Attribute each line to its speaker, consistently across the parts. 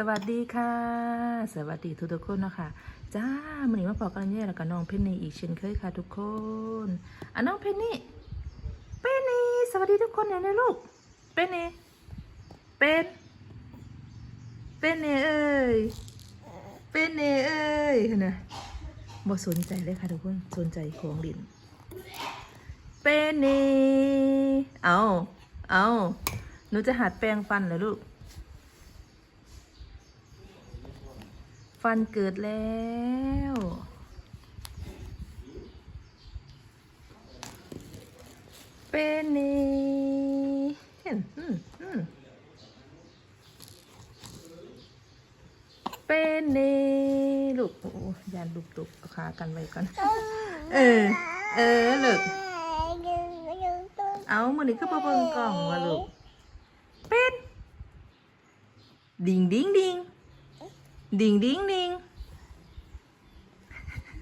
Speaker 1: สวัสดีค่ะ สวัสดีทุกทุกคนนะคะจ้ามันนี้มาพอกันเนี่ยแล้วก็น้องเพนนี่อีกเช่นเคยค่ะทุกคนอะน้องเพนนี่เพนนี่สวัสดีทุกคนเลยนะลูกเพนนี่เป็นเป็นเน่เอ้ยเป็นเน่เอ้ยเห็นไหมบ่สนใจเลยค่ะทุกคนสนใจของดินเป็นเน่เอาเอาหนูจะหัดแปรงฟันเหรอลูก ฟันเกิดแล้ว เป็นนี่เห็นอืมอืมเป็นนี่ลูกโอ้ยานลูกตุกเอาขากันไว้ก่อน เออ เออลูกเอามือนี้ก็มาเบิ่งกล่องวะลูก เป็น ดิงดิงดิง ดิงดิงดิง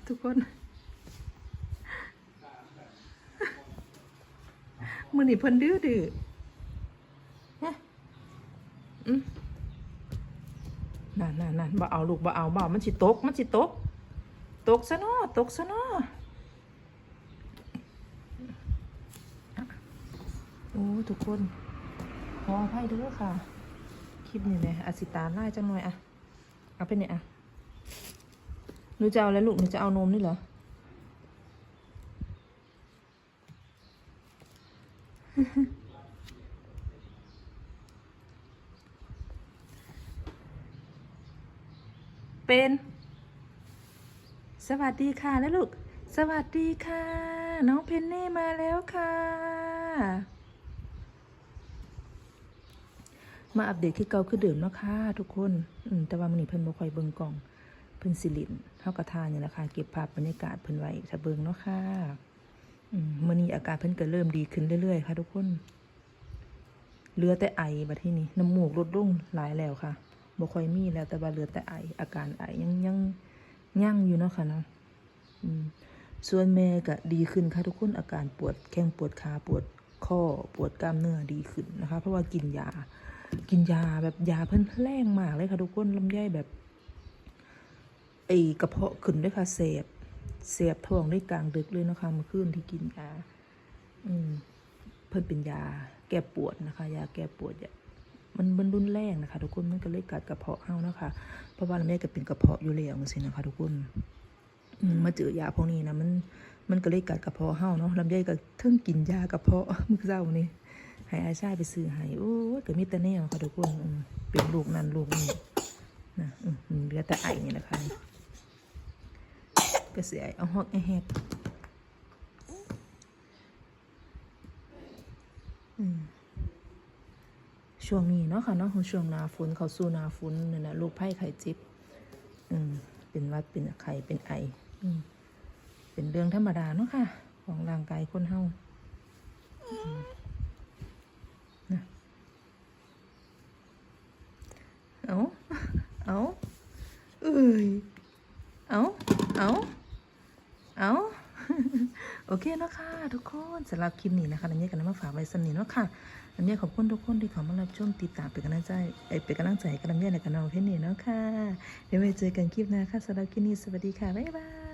Speaker 1: ทุกคนมือนี่เพิ่นดื้อดื้อฮอืมนั่นนั่นนั่นบ่เอาลูกบ่เอาบ่เอามันสิตก มันสิตก ตกซะเนาะตกซะเนาะโอ้ ทุกคนขออภัยด้อค่ะ คลิปนี้เลยอาสิตาไล่จังหน่อยอะ เอาไปเนี่ยอะหนูจะเอาอะไรลูกหนูจะเอานมนี่เหรอเป็น สวัสดีค่ะแล้วลูก สวัสดีค่ะ น้องเพนเน่มาแล้วค่ะ มาอัปเดตที่เก่าคือเดิมเนาะค่ะทุกคน อืมแต่ว่ามันนี้เพิ่นบ่ค่อยเบิ่งกล่อง เพิ่นสิลินเฮากระทานี่แหละค่ะเก็บภาพบรรยากาศเพิ่นไว้ถ้าเบิ่งเนาะค่ะอืมมื้อนี้อาการเพิ่นก็เริ่มดีขึ้นเรื่อยๆค่ะ ทุกคนเหลือแต่ไอบัดทีนี้น้ำมูกลดลงหลายแล้วค่ะบ่ค่อยมีแล้วแต่ว่าเหลือแต่ไอ อาการไอยังยังยังอยู่เนาะค่ะเนาะส่วนแม่ก็ดีขึ้นค่ะทุกคนอาการปวดแข้งปวดขาปวดข้อปวดกล้ามเนื้อดีขึ้นนะคะ เพราะว่ากินยา กินยาแบบยาเพิ่นแรงมากเลยค่ะทุกคนลำไยแบบไอกระเพาะขึ้นด้วยค่ะเสบเสียบท้องได้กลางดึกเลยนะคะเมื่อคืนที่กินยาอืมเพิ่นเป็นยาแก้ปวดนะคะ ยาแก้ปวดยามันมันรุนแรงนะคะ ทุกคนมันก็เลยกัดกระเพาะเฮานะคะ เพราะว่าลำไยก็เป็นกระเพาะอยู่แล้วจังซี่นะคะ ทุกคนมมาเจอยาพวกนี้นะมันมันก็เลยกัดกระเพาะเฮาเนาะลำไยก็เทิงกินยากระเพาะมื้อเช้านี่ ให้อาชาไปซื้อให้โอ้ก็มีแต่แนวค่ะทุกคนเป็นลูกนั่นลูกนี่นะเหลือแต่ไอนี่แหละค่ะก็เสียเอาฮอกไอแฮกช่วงนี้เนาะค่ะเนาะช่วงนาฝนเขาสู่หนาฝนเนี่ยนะลูกไผ่ไข่จิบอืมเป็นวัดเป็นไข่เป็นไออืมเป็นเรื่องธรรมดาเนาะค่ะ ของร่างกายคนเฮา เอาเอาเอ้ยเอาเอาเอาโอเคเนาะค่ะทุกคนสำหรับคลิปนี้นะคะนันเนี้กันมาฝากไว้สนิทเนาะค่ะนันเนี้ขอบคุณทุกคนที่เข้ามารับชมติดตามเป็นกำลังใจเอ้ยเป็นกำลังใจให้กับนันเนี้ในกันน้องเพนนี่เนาะค่ะเดี๋ยวไว้เจอกันคลิปหน้าค่ะสำหรับคลิปนี้สวัสดีค่ะบ๊ายบาย